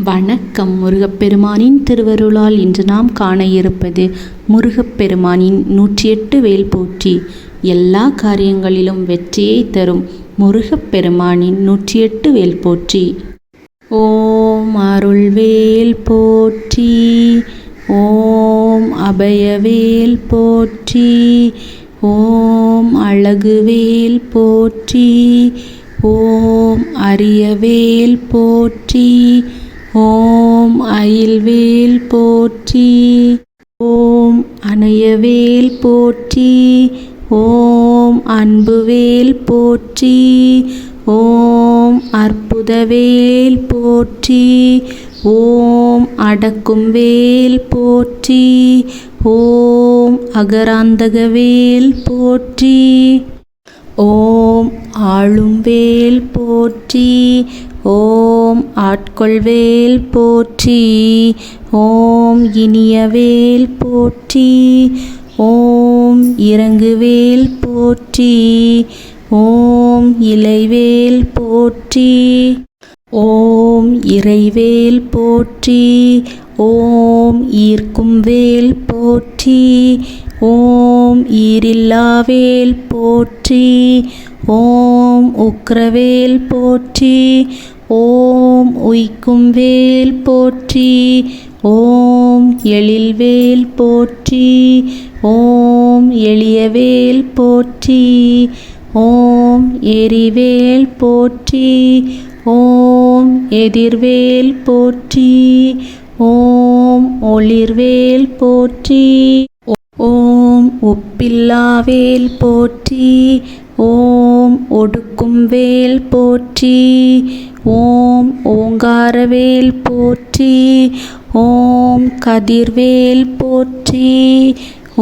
வணக்கம் முருகப்பெருமானின் திருவருளால் இன்று நாம் காண இருப்பது முருகப்பெருமானின் நூற்றி எட்டு வேல் போற்றி. எல்லா காரியங்களிலும் வெற்றியை தரும் முருகப்பெருமானின் நூற்றி எட்டு வேல் போற்றி. ஓம் அருள்வேல் போற்றி ஓம் அபயவேல் போற்றி ஓம் அழகுவேல் போற்றி ஓம் அரியவேல் போற்றி ஓம் அயில்வேல் போற்றி ஓம் அணையவேல் போற்றி ஓம் அன்புவேல் போற்றி ஓம் அற்புதவேல் போற்றி ஓம் அடக்கும் வேல் போற்றி ஓம் அகராந்தகவேல் போற்றி ஓம் ஆளும் வேல் போற்றி ஓம் ஆட்கொள்வேல் போற்றி ஓம் இனியவேல் போற்றி ஓம் இறங்குவேல் போற்றி ஓம் இலைவேல் போற்றி ஓம் இறைவேல் போற்றி ஓம் ஈர்க்கும் வேல் போற்றி ஓம் ஈரில்லாவேல் போற்றி ஓம் உக்ரவேல் போற்றி ஓம் உய்க்கும் வேல் போற்றி ஓம் எழில்வேல் போற்றி ஓம் எளியவேல் போற்றி ஓம் எரிவேல் போற்றி ஓம் எதிர்வேல் போற்றி ஓம் ஒளிர்வேல் போற்றி ஓம் உப்பில்லாவேல் போற்றி ஓம் ஒடுக்கும் வேல் போற்றி ஓம் ஓங்காரவேல் போற்றி ஓம் கதிர்வேல் போற்றி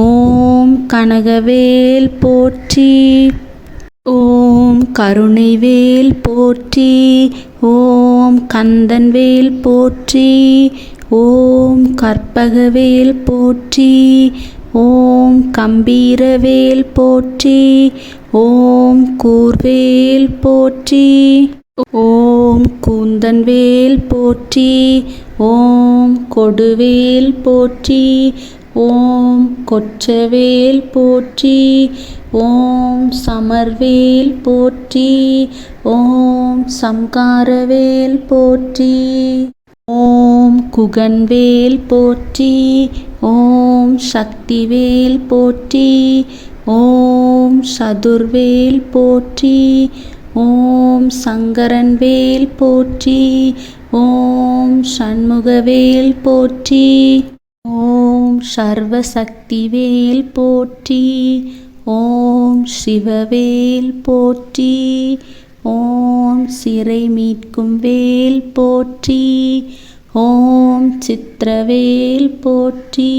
ஓம் கனகவேல் போற்றி ஓம் கருணைவேல் போற்றி ஓம் கந்தன்வேல் போற்றி ஓம் கற்பகவேல் போற்றி ஓம் கம்பீரவேல் போற்றி ஓம் கூர்வேல் போற்றி. ஓம் கூந்தன்வேல் போற்றி. ஓம் கொடுவேல் போற்றி. ஓம் கொச்சவேல் போற்றி. ஓம் சமர்வேல் போற்றி. ஓம் சம்காரவேல் போற்றி. ஓம் குகன்வேல் போற்றி. ஓம் சக்திவேல் போற்றி. ஓம் ஓம் சதுர்வேல் போற்றி ஓம் சங்கரன்வேல் போற்றி ஓம் சண்முகவேல் போற்றி ஓம் சர்வசக்திவேல் போற்றி ஓம் சிவவேல் போற்றி ஓம் சிறை மீட்கும் வேல் போற்றி ஓம் சித்திரவேல் போற்றி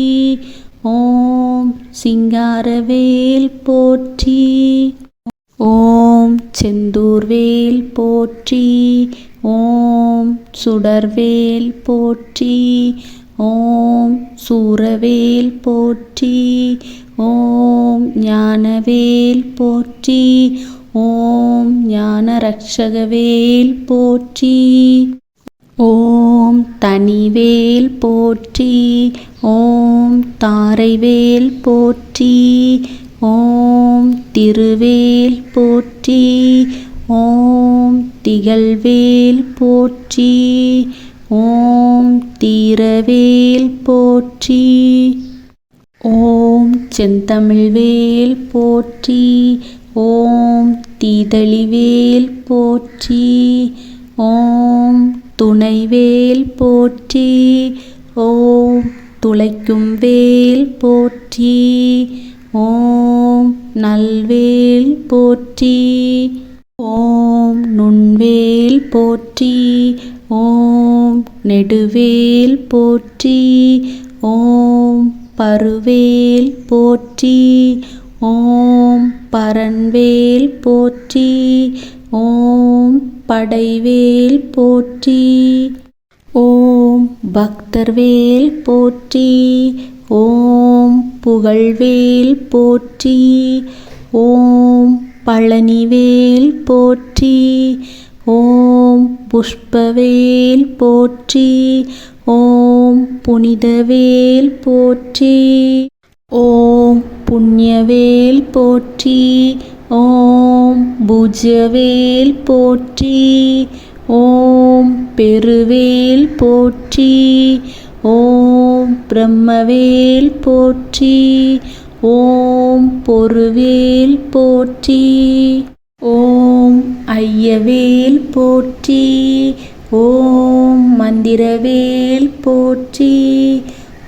ஓம் சிங்காரவேல் போற்றி. ஓம் செந்தூர்வேல் போற்றி. ஓம் சுடர்வேல் போற்றி. ஓம் சூரவேல் போற்றி. ஓம் ஞானவேல் போற்றி. ஓம் ஞான ஞானரக்ஷகவேல் போற்றி. ஓம் தனிவேல் போற்றி ஓம் தாரைவேல் போற்றி ஓம் திருவேல் போற்றி ஓம் திகழ்வேல் போற்றி ஓம் தீரவேல் போற்றி ஓம் செந்தமிழ்வேல் போற்றி ஓம் தீதழிவேல் போற்றி ஓம் துணைவேல் போற்றி. ஓம் துளைக்கும் வேல் போற்றி. ஓம் நல்வேல் போற்றி. ஓம் நுண்வேல் போற்றி. ஓம் நெடுவேல் போற்றி. ஓம் பருவேல் போற்றி. ஓம் பரன்வேல் போற்றி. ஓம் படைவேல் போற்றி. ஓம் பக்தர்வேல் போற்றி. ஓம் புகழ்வேல் போற்றி. ஓம் பழனிவேல் போற்றி. ஓம் புஷ்பவேல் போற்றி. ஓம் புனிதவேல் போற்றி. ஓம் புண்ணியவேல் போற்றி. ஓம் புஜவேல் போற்றி ஓம் பெருவேல் போற்றி ஓம் பிரம்மவேல் போற்றி ஓம் பொருவேல் போற்றி ஓம் ஐயவேல் போற்றி ஓம் மந்திரவேல் போற்றி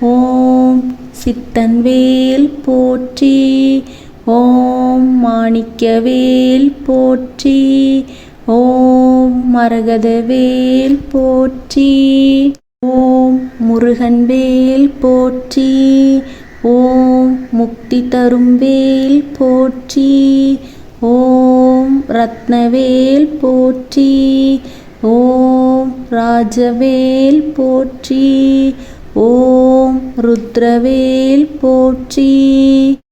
ஓம் சித்தன்வேல் போற்றி ஓம் மாணிக்கவேல் போற்றி ஓம் மரகதவேல் போற்றி ஓம் முருகன்வேல் போற்றி ஓம் முக்தி தரும் வேல் போற்றி ஓம் ரத்னவேல் போற்றி ஓம் ராஜவேல் போற்றி ஓம் ருத்ரவேல் போற்றி.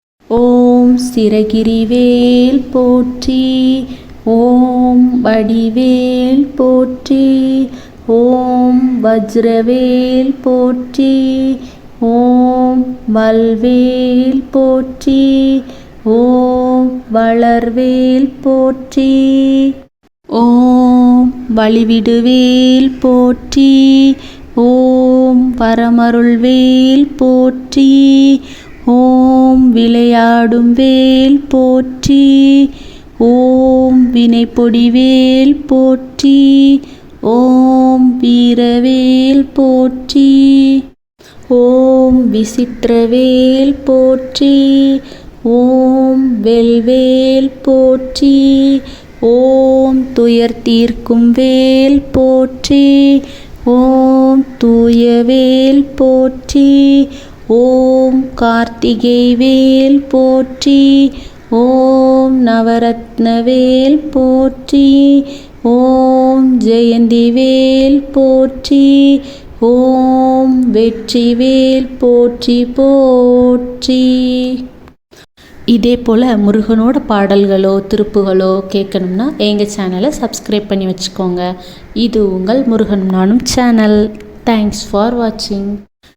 சிறகிரிவேல் போற்றி ஓம் வடிவேல் போற்றி ஓம் வஜ்ரவேல் போற்றி ஓம் வல்வேல் போற்றி ஓம் வளர்வேல் போற்றி ஓம் வழிவிடுவேல் போற்றி ஓம் பரமருள்வேல் போற்றி ஓம் விளையாடும் வேல் போற்றி ஓம் வினைப்பொடிவேல் போற்றி ஓம் வீரவேல் போற்றி ஓம் விசித்திரவேல் போற்றி ஓம் வெல்வேல் போற்றி ஓம் துயர் தீர்க்கும் வேல் போற்றி ஓம் தூயவேல் போற்றி ஓம் கார்த்திகை வேல் போற்றி ஓம் நவரத்னவேல் போற்றி ஓம் ஜெயந்தி வேல் போற்றி ஓம் வெற்றிவேல் போற்றி போற்றி. இதே போல் முருகனோட பாடல்களோ திருப்புகளோ கேட்கணும்னா எங்கள் சேனலை சப்ஸ்கிரைப் பண்ணி வச்சுக்கோங்க. இது உங்கள் முருகன் நானும் சேனல். தேங்க்ஸ் ஃபார் வாட்சிங்